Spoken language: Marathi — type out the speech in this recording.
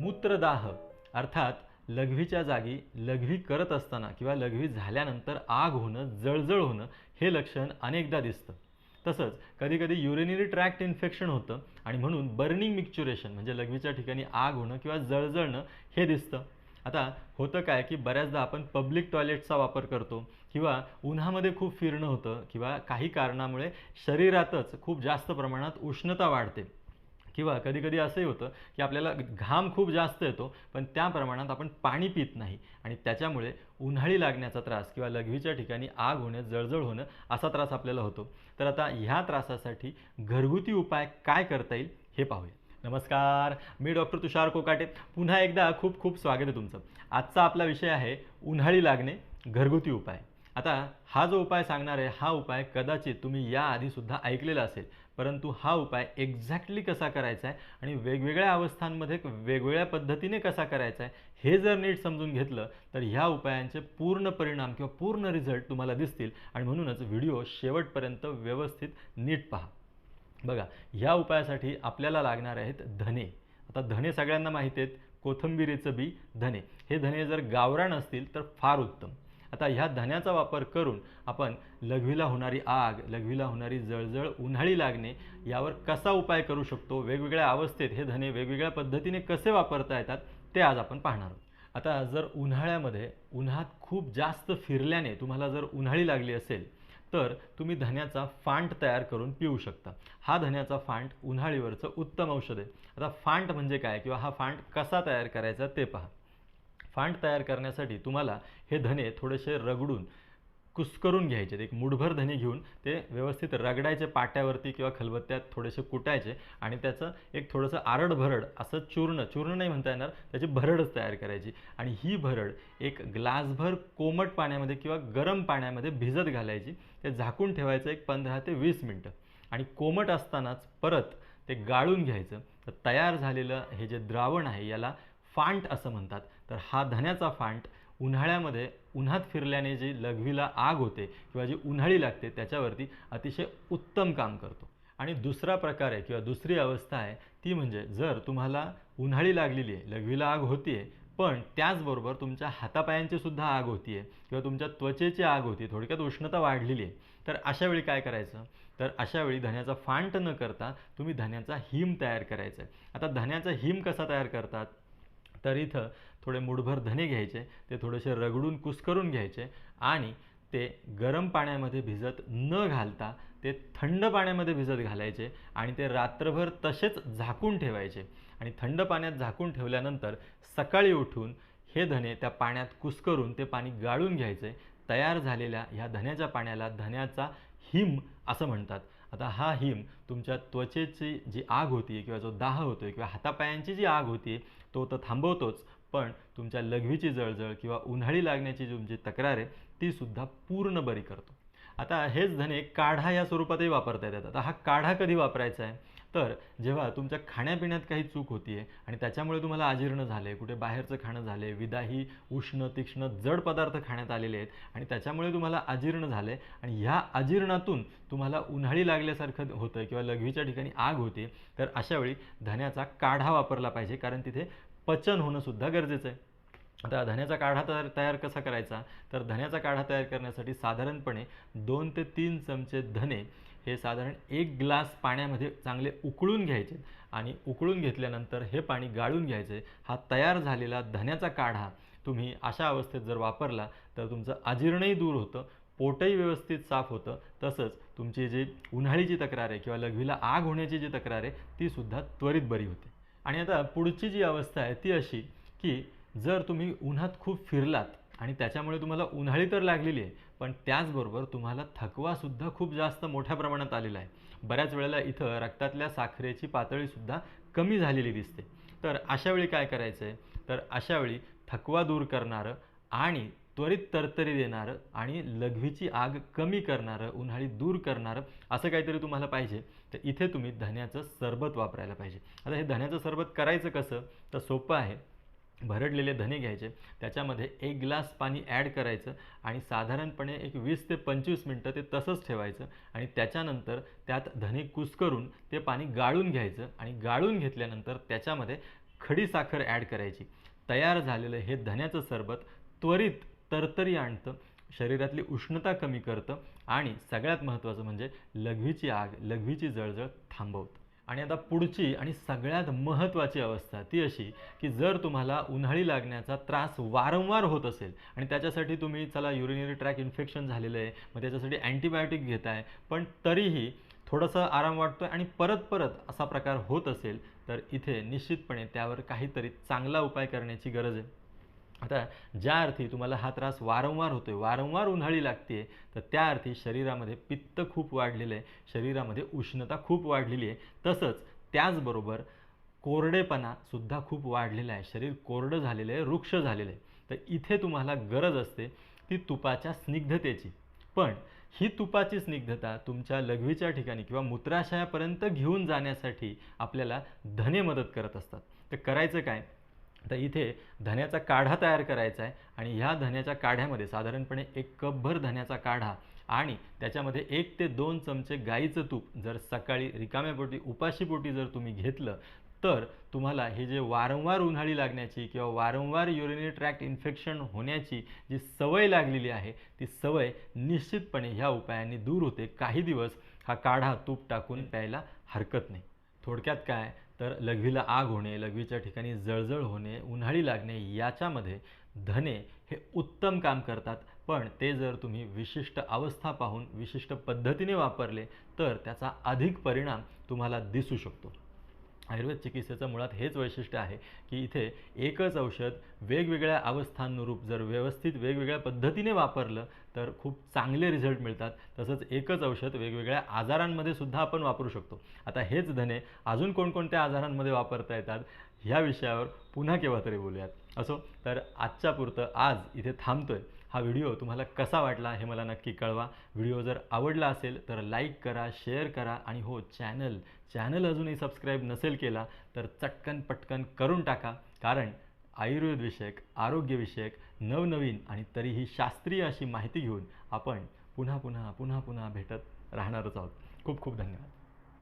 मूत्रदाह अर्थात लघवीच्या जागी लघवी करत असताना किंवा लघवी झाल्यानंतर आग होणं जळजळ होणं हे लक्षण अनेकदा दिसतं. तसंच कधीकधी युरिनरी ट्रॅक्ट इन्फेक्शन होतं आणि म्हणून बर्निंग मिक्च्युरेशन म्हणजे लघवीच्या ठिकाणी आग होणं किंवा जळजळणं हे दिसतं. आता होतं काय की बऱ्याचदा आपण पब्लिक टॉयलेटचा वापर करतो किंवा उन्हामध्ये खूप फिरणं होतं किंवा काही कारणामुळे शरीरातच खूप जास्त प्रमाणात उष्णता वाढते. किंवा कधीकधी असंही होतं की आपल्याला घाम खूप जास्त येतो पण त्या प्रमाणात आपण पाणी पित नाही. आणि त्याच्यामुळे उन्हाळी लागण्याचा त्रास किंवा लघवीच्या ठिकाणी आग होणे जळजळ होणं असा त्रास आपल्याला होतो. तर आता ह्या त्रासासाठी घरगुती उपाय काय करता येईल हे पाहूया. नमस्कार मी डॉक्टर तुषार कोकाटे. पुन्हा एकदा खूप खूप स्वागत आहे तुमचं. आजचा आपला विषय आहे उन्हाळी लागणे घरगुती उपाय. आता हा जो उपाय सांगणार आहे हा उपाय कदाचित तुम्ही याआधीसुद्धा ऐकलेला असेल परंतु हा उपाय एक्झॅक्टली कसा करायचा आहे आणि वेगवेगळ्या अवस्थांमध्ये वेगवेगळ्या पद्धतीने कसा करायचा आहे हे जर नीट समजून घेतलं तर ह्या उपायांचे पूर्ण परिणाम किंवा पूर्ण रिझल्ट तुम्हाला दिसतील आणि म्हणूनच व्हिडिओ शेवटपर्यंत व्यवस्थित नीट पहा. बघा ह्या उपायासाठी आपल्याला लागणार आहेत धने. आता धने सगळ्यांना माहिती आहेत कोथंबिरीचं बी धने. हे धने जर गावरान असतील तर फार उत्तम. आता ह्या धन्याचा वापर करून आपण लघवीला होणारी आग लघवीला होणारी जळजळ उन्हाळी लागणे यावर कसा उपाय करू शकतो? वेगवेगळ्या अवस्थेत हे धने वेगवेगळ्या पद्धतीने कसे वापरता येतात? ते आज आपण पाहणार आहोत. आता जर उन्हाळ्यामध्ये उन्हात खूप जास्त फिरल्याने तुम्हाला जर उन्हाळी लागली असेल तर तुम्ही धन्याचा फांट तयार करून पिऊ शकता. हा धन्याचा फांट उन्हाळीवरचं उत्तम औषध आहे. आता फांट म्हणजे काय किंवा हा फांट कसा तयार करायचा ते पहा. फांट तयार करण्यासाठी तुम्हाला हे धने थोडेसे रगडून कुस्करून घ्यायचे. एक मुठभर धने घेऊन ते व्यवस्थित रगडायचे पाट्यावरती किंवा खलबत्त्यात थोडेसे कुटायचे आणि त्याचं एक थोडंसं आरड भरड असं चूर्ण चूर्ण नाही म्हणता येणार त्याची भरडच तयार करायची. आणि ही भरड एक ग्लासभर कोमट पाण्यामध्ये किंवा गरम पाण्यामध्ये भिजत घालायची. ते झाकून ठेवायचं एक पंधरा ते वीस मिनटं. आणि कोमट असतानाच परत ते गाळून घ्यायचं. तर तयार झालेलं हे जे द्रावण आहे याला फांट असं म्हणतात. तर हा धन्याचा फांट उन्हाळ्यामध्ये उन्हात फिरल्याने जी लघवीला आग होते किंवा जी उन्हाळी लागते त्याच्यावरती अतिशय उत्तम काम करतो. आणि दुसरा प्रकार आहे किंवा दुसरी अवस्था आहे ती म्हणजे जर तुम्हाला उन्हाळी लागलेली आहे लघवीला आग होती आहे पण त्याचबरोबर तुमच्या हातापायांची सुद्धा आग होती आहे किंवा तुमच्या त्वचेची आग होती थोडक्यात उष्णता वाढलेली आहे तर अशा वेळी काय करायचं? तर अशा वेळी धन्याचा फांट न करता तुम्ही धन्याचा हिम तयार करायचा आहे. आता धन्याचा हिम कसा तयार करतात? तर इथं थोडे मुठभर धने घ्यायचे ते थोडेसे रगडून कुस्करून घ्यायचे आणि ते गरम पाण्यामध्ये भिजत न घालता ते थंड पाण्यामध्ये भिजत घालायचे आणि ते रात्रभर तसेच झाकून ठेवायचे. आणि थंड पाण्यात झाकून ठेवल्यानंतर सकाळी उठून हे धने त्या पाण्यात कुस्करून ते पाणी गाळून घ्यायचे. तयार झालेल्या ह्या धन्याच्या पाण्याला धन्याचा हिम असं म्हणतात. आता हा हिम तुमच्या त्वचेची जी आग होती किंवा जो दाह होतो किंवा हातापायांची जी आग होती तो तर थांबवतोच. पण तुमच्या लघवीची जळजळ किंवा उन्हाळी लागण्याची जी तुमची तक्रार आहे तीसुद्धा पूर्ण बरी करतो. आता हेच धने काढा या स्वरूपातही वापरता येतात. आता हा काढा कधी वापरायचा आहे? तर जेव्हा तुमच्या खाण्यापिण्यात काही चूक होती आहे आणि त्याच्यामुळे तुम्हाला आजीर्ण झाले कुठे बाहेरचं खाणं झाले विदाही उष्ण तीक्ष्ण जड पदार्थ खाण्यात आलेले आहेत आणि त्याच्यामुळे तुम्हाला आजीर्ण झाले आणि ह्या आजीर्णातून तुम्हाला उन्हाळी लागल्यासारखं होतं किंवा लघवीच्या ठिकाणी आग होते तर अशावेळी धन्याचा काढा वापरला पाहिजे कारण तिथे पचन होणं सुद्धा गरजेचं आहे आता धन्याचा काढा तयार तयार कसा करायचा? तर धन्याचा काढा तयार करण्यासाठी साधारणपणे दोन ते तीन चमचे धने हे साधारण एक ग्लास पाण्यामध्ये चांगले उकळून घ्यायचे आणि उकळून घेतल्यानंतर हे पाणी गाळून घ्यायचे. हा तयार झालेला धन्याचा काढा तुम्ही अशा अवस्थेत जर वापरला तर तुमचं अजीर्णही दूर होतं पोटही व्यवस्थित साफ होतं. तसंच तुमची जी उन्हाळीची तक्रार आहे किंवा लघवीला आग होण्याची जी तक्रार आहे ती सुद्धा त्वरित बरी होते. आणि आता पुढची जी अवस्था आहे ती अशी की जर तुम्ही उन्हात खूप फिरलात आणि त्याच्यामुळे तुम्हाला उन्हाळी तर लागलेली आहे पण त्याचबरोबर तुम्हाला थकवासुद्धा खूप जास्त मोठ्या प्रमाणात आलेला आहे. बऱ्याच वेळेला इथं रक्तातल्या साखरेची पातळीसुद्धा कमी झालेली दिसते. तर अशा वेळी काय करायचं आहे तर अशा वेळी थकवा दूर करणारं आणि त्वरित तरतरी देणारं आणि लघवीची आग कमी करणारं उन्हाळी दूर करणारं असं काहीतरी तुम्हाला पाहिजे. तर इथे तुम्ही धन्याचं सरबत वापरायला पाहिजे. आता हे धन्याचं सरबत करायचं कसं? तर सोपं आहे. भरडलेले धने घ्यायचे त्याच्यामध्ये एक ग्लास पाणी ॲड करायचं आणि साधारणपणे एक वीस ते पंचवीस मिनटं ते तसंच ठेवायचं आणि त्याच्यानंतर त्यात धने कुस्करून ते पाणी गाळून घ्यायचं आणि गाळून घेतल्यानंतर त्याच्यामध्ये खडी साखर ॲड करायची. तयार झालेलं हे धन्याचं सरबत त्वरित तरतरी आणतं शरीरातली उष्णता कमी करतं आणि सगळ्यात महत्त्वाचं म्हणजे लघवीची आग लघवीची जळजळ थांबवतं. आणि आता पुढची आणि सगळ्यात महत्त्वाची अवस्था ती अशी की जर तुम्हाला उन्हाळी लागण्याचा त्रास वारंवार होत असेल आणि त्याच्यासाठी तुम्ही चला युरिनरी ट्रॅक इन्फेक्शन झालेलं आहे मग त्याच्यासाठी अँटीबायोटिक आहे पण तरीही थोडंसं आराम वाटतो आहे आणि परत परत असा प्रकार होत असेल तर इथे निश्चितपणे त्यावर काहीतरी चांगला उपाय करण्याची गरज आहे. आता ज्या अर्थी तुम्हाला हा त्रास वारंवार होतो आहे वारंवार उन्हाळी लागते तर त्या अर्थी शरीरामध्ये पित्त खूप वाढलेलं आहे शरीरामध्ये उष्णता खूप वाढलेली आहे. तसंच त्याचबरोबर कोरडेपणा सुद्धा खूप वाढलेला आहे. शरीर कोरडं झालेलं आहे वृक्ष झालेलं आहे. तर इथे तुम्हाला गरज असते ती तुपाच्या स्निग्धतेची. पण ही तुपाची स्निग्धता तुमच्या लघवीच्या ठिकाणी किंवा मूत्राशयापर्यंत घेऊन जाण्यासाठी आपल्याला धने मदत करत असतात. तर करायचं काय? तर इथे धन्याचा काढा तयार करायचा आहे आणि ह्या धन्याच्या काढ्यामध्ये साधारणपणे एक कपभर धन्याचा काढा आणि त्याच्यामध्ये एक ते दोन चमचे गाईचं तूप. जर सकाळी रिकाम्यापोटी उपाशीपोटी जर तुम्ही घेतलं तर तुम्हाला हे जे वारंवार उन्हाळी लागण्याची किंवा वारंवार युरिनरी ट्रॅक्ट इन्फेक्शन होण्याची जी सवय लागलेली आहे ती सवय निश्चितपणे ह्या उपायांनी दूर होते. काही दिवस हा काढा तूप टाकून प्यायला हरकत नाही. थोडक्यात काय? तर लघवीला आग होणे लघवीच्या ठिकाणी जळजळ होणे उन्हाळी लागणे याच्यामध्ये धने हे उत्तम काम करतात. पण ते जर तुम्ही विशिष्ट अवस्था पाहून विशिष्ट पद्धतीने वापरले तर त्याचा अधिक परिणाम तुम्हाला दिसू शकतो. आयुर्वेद चिकित्सेचं मुळात हेच वैशिष्ट्य आहे की इथे एकच औषध वेगवेगळ्या अवस्थांनुरूप जर व्यवस्थित वेगवेगळ्या पद्धतीने वापरलं तर खूप चांगले रिझल्ट मिळतात. तसंच एकच औषध वेगवेगळ्या आजारांमध्ये सुद्धा आपण वापरू शकतो. आता हेच धने अजून कोणकोणत्या आजारांमध्ये वापरता येतात ह्या विषयावर पुन्हा केव्हा तरी बोलूयात. असो तर आजच्या पुरतं आज इथे थांबतोय. हा व्हिडिओ तुम्हाला कसा वाटला हे मला नक्की कळवा. व्हिडिओ जर आवडला असेल तर लाईक करा शेअर करा आणि हो चॅनल चॅनल अजूनही सबस्क्राईब नसेल केला तर चटकन पटकन करून टाका. कारण आयुर्वेदविषयक आरोग्यविषयक नवनवीन आणि तरीही शास्त्रीय अशी माहिती घेऊन आपण पुन्हा पुन्हा पुन्हा पुन्हा भेटत राहणारच आहोत. खूप खूप धन्यवाद.